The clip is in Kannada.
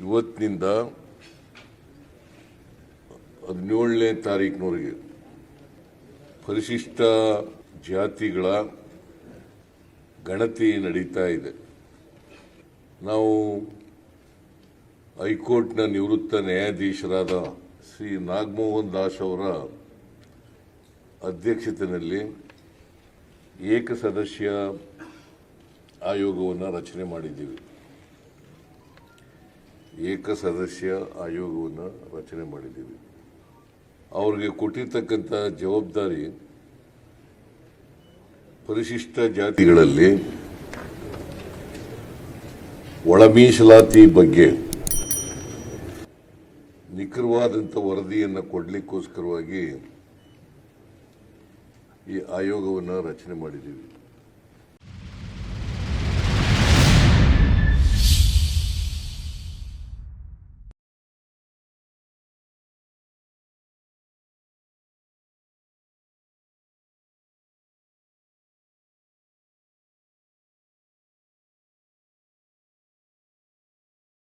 ಇವತ್ತಿನಿಂದ ಹದಿನೇಳನೇ ತಾರೀಕಿನವರೆಗೆ ಪರಿಶಿಷ್ಟ ಜಾತಿಗಳ ಗಣತಿ ನಡೀತಾ ಇದೆ. ನಾವು ಹೈಕೋರ್ಟ್ನ ನಿವೃತ್ತ ನ್ಯಾಯಾಧೀಶರಾದ ಶ್ರೀ ನಾಗಮೋಹನ್ ದಾಸ್ ಅವರ ಅಧ್ಯಕ್ಷತೆಯಲ್ಲಿ ಏಕಸದಸ್ಯ ಆಯೋಗವನ್ನು ರಚನೆ ಮಾಡಿದ್ದೀವಿ. ಏಕಸದಸ್ಯ ಆಯೋಗವನ್ನು ರಚನೆ ಮಾಡಿದ್ದೀವಿ. ಅವ್ರಿಗೆ ಕೊಟ್ಟಿರ್ತಕ್ಕಂಥ ಜವಾಬ್ದಾರಿ ಪರಿಶಿಷ್ಟ ಜಾತಿಗಳಲ್ಲಿ ಒಳ ಮೀಸಲಾತಿ ಬಗ್ಗೆ ನಿಖರವಾದಂಥ ವರದಿಯನ್ನು ಕೊಡಲಿಕ್ಕೋಸ್ಕರವಾಗಿ ಈ ಆಯೋಗವನ್ನು ರಚನೆ ಮಾಡಿದ್ದೀವಿ.